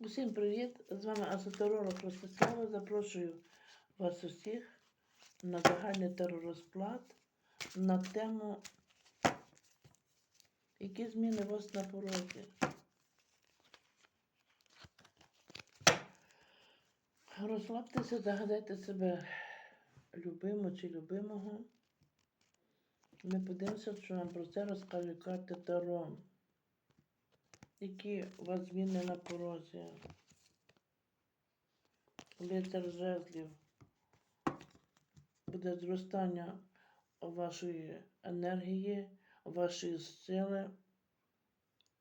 Усім привіт! З вами Азотеролог Ростислава. Запрошую вас усіх на загальний теророзклад на тему, які зміни у вас на порозі. Розслабтеся, загадайте себе любиму чи любимого. Ми подивимося, що нам про це розкаже карти Таро. Які у вас зміни на порозі? Лицар жезлів. Буде зростання вашої енергії, вашої сили,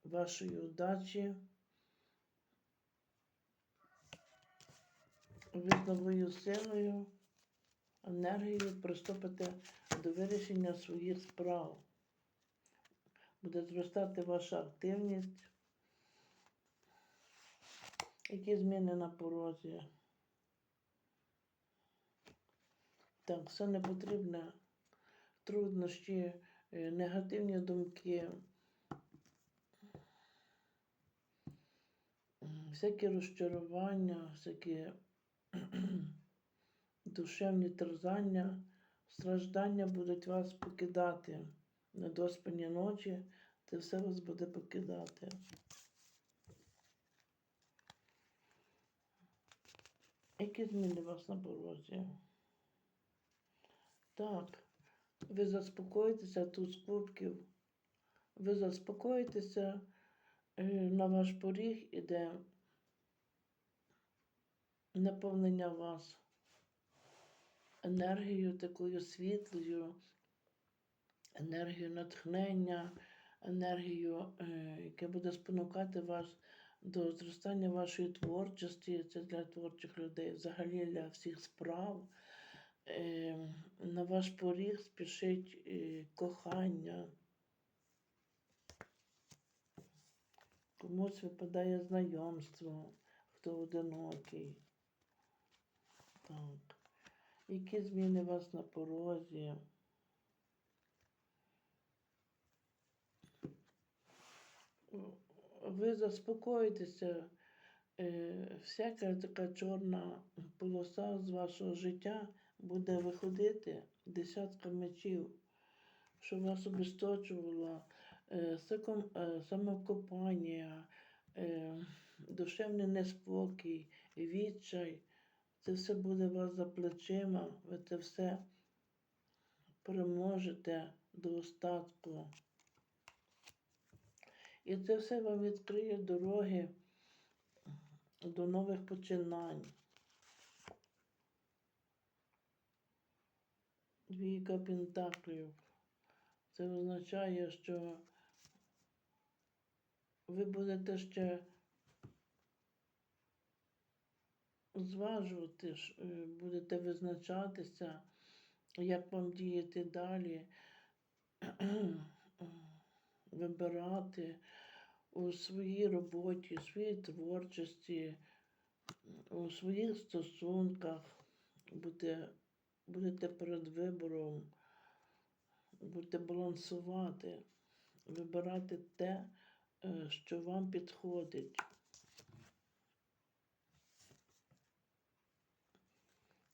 вашої удачі. Ви з новою силою, енергією приступите до вирішення своїх справ. Буде зростати ваша активність. Які зміни на порозі? Так, все не потрібне. Труднощі, е, негативні думки, всякі розчарування, всякі душевні терзання, страждання будуть вас покидати. Недоспані ночі, це все вас буде покидати. Які зміни вас на порозі? Так, ви заспокоїтеся тут з кубків. Ви заспокоїтеся, е, на ваш поріг іде наповнення вас енергією такою світлою, енергією натхнення, енергією, е, яке буде спонукати вас до зростання вашої творчості. Це для творчих людей, взагалі для всіх справ. Е, На ваш поріг спішить е, кохання. Комусь випадає знайомство, хто одинокий. Так. Які зміни у вас на порозі? Ви заспокоїтеся, е, всяка така чорна полоса з вашого життя буде виходити десятка мечів, що вас обісточувало, е, е, самокопання, душевний неспокій, відчай. Це все буде у вас за плечима, ви це все переможете до остатку. І це все вам відкриє дороги до нових починань. Двійка Пентаклів. Це означає, що ви будете ще зважувати, е, будете визначатися, як вам діяти далі, вибирати у своїй роботі, у своїй творчості, у своїх стосунках, будете, будете перед вибором, будете балансувати, вибирати те, е, що вам підходить.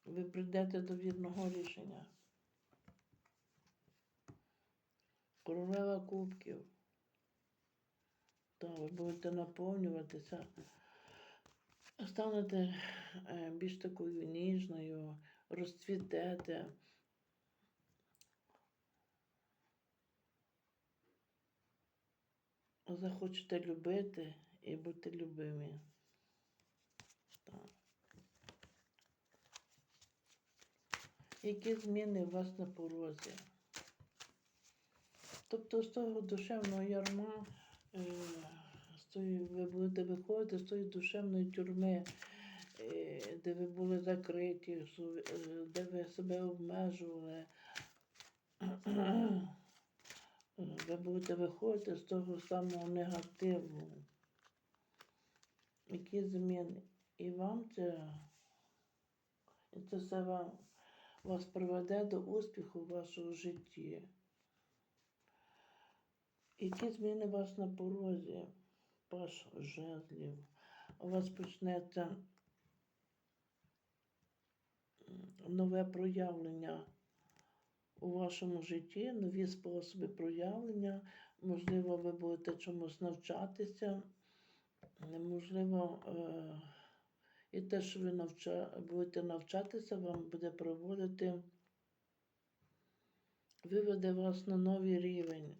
Ви прийдете до вірного рішення. Королева кубків. Так, ви будете наповнюватися. Станете е, більш такою ніжною, розцвітете. Захочете любити і бути любимі. Так. Які зміни у вас на порозі? Тобто з того душевного ярма, з тої, ви будете виходити з тої душевної тюрми, е, де ви були закриті, е, де ви себе обмежували. Ви будете виходити з того самого негативу. Які зміни? І вам це, і це все вам, вас приведе до успіху в вашому житті. Які зміни вас на порозі? Паш жезлів. у вас почнеться нове проявлення у вашому житті, нові способи проявлення. Можливо, ви будете чомусь навчатися. Можливо, е, і те, що ви навча... будете навчатися, вам буде проводити, виведе вас на новий рівень.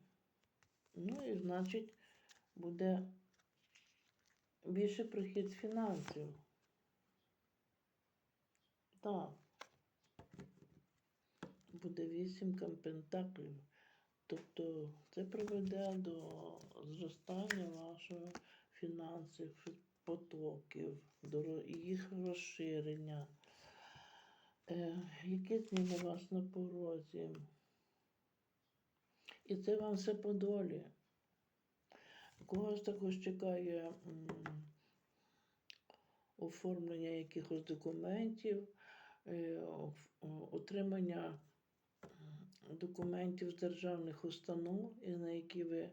Ну і значить, буде більше прихід фінансів. Так. Буде вісімка пентаклів. Тобто це приведе до зростання вашого фінансових потоків, до їх розширення. Е, які зміни вас на порозі? І це вам все по долі. Когось також чекає м, оформлення якихось документів, е, отримання документів з державних установ, на які ви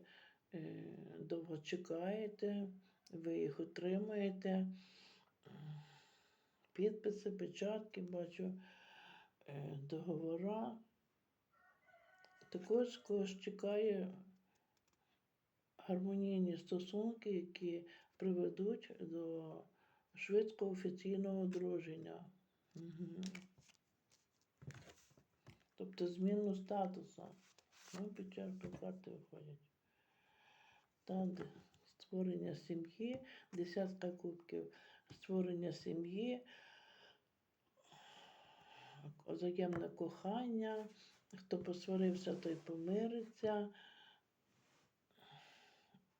е, довго чекаєте, ви їх отримаєте. Підписи, печатки, бачу, е, договора. Також когось чекає гармонійні стосунки, які приведуть до швидкого офіційного одруження. Угу. Тобто зміну статусу. Ну, під час карти виходять. Так, створення сім'ї, десятка кубків, створення сім'ї, взаємне кохання. Хто посварився, той помириться.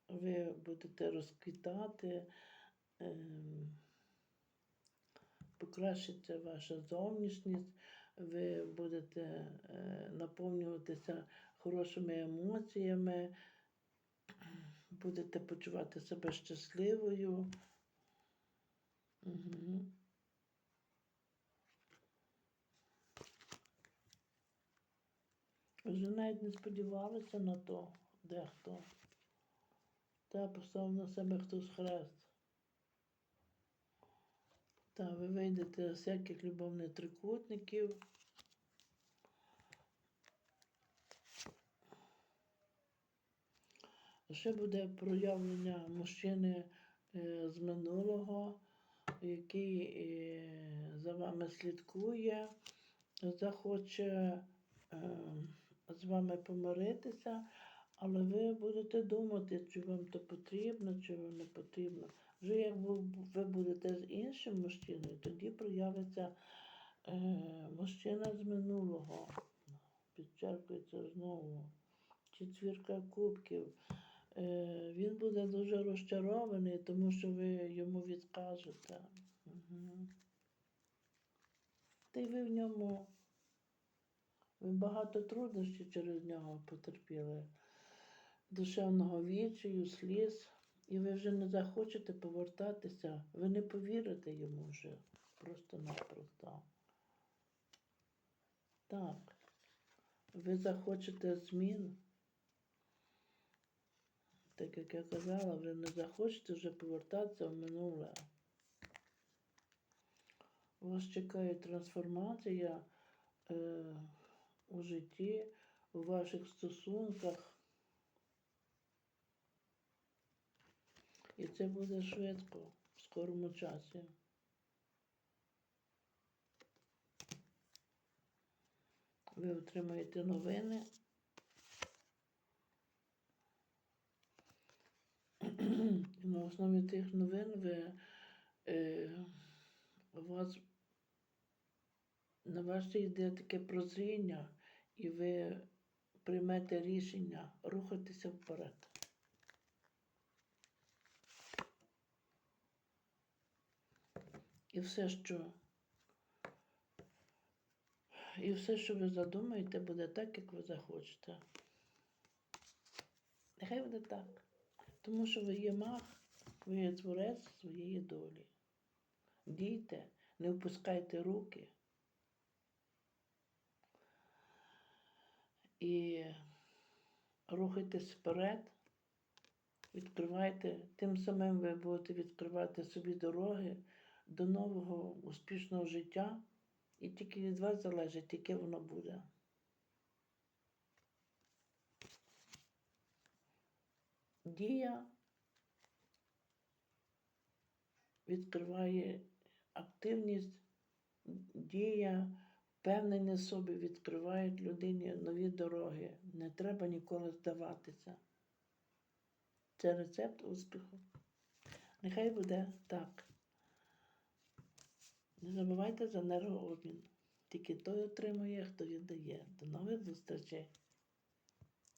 Ви будете розквітати, ем, покращиться ваша зовнішність, ви будете е, наповнюватися хорошими емоціями, будете почувати себе щасливою. Угу. Вже навіть не сподівалися на то, дехто. Та поставив на себе хтось хрест. Та ви вийдете з всяких любовних трикутників. Ще буде проявлення мужчини е, з минулого, який е, за вами слідкує, захоче е, з вами помиритися, але ви будете думати, чи вам то потрібно, чи вам не потрібно. Вже як ви, будете з іншим мужчиною, тоді проявиться е, мужчина з минулого. Підчеркується знову. Четвірка кубків. Е, він буде дуже розчарований, тому що ви йому відкажете. Угу. Та й ви в ньому ви багато труднощів через нього потерпіли, душевного відчаю, сліз, і ви вже не захочете повертатися, ви не повірите йому вже просто-напросто. Так, ви захочете змін. Так як я казала, ви не захочете вже повертатися в минуле. Вас чекає трансформація е, у житті, у ваших стосунках. І це буде швидко, в скорому часі. Ви отримаєте новини. І на основі тих новин ви е, у вас на вас йде таке прозріння, і ви приймете рішення рухатися вперед. І все, що і все, що ви задумаєте, буде так, як ви захочете. Нехай буде так. Тому що ви є маг, ви є творець своєї долі. Дійте, не впускайте руки. І рухайтесь вперед, відкривайте, тим самим ви будете відкривати собі дороги до нового успішного життя, і тільки від вас залежить, яке воно буде. Дія відкриває активність, дія, впевнення в собі відкривають людині нові дороги. Не треба ніколи здаватися. Це рецепт успіху. Нехай буде так. Не забувайте за енергообмін. Тільки той отримує, хто віддає. До нових зустрічей!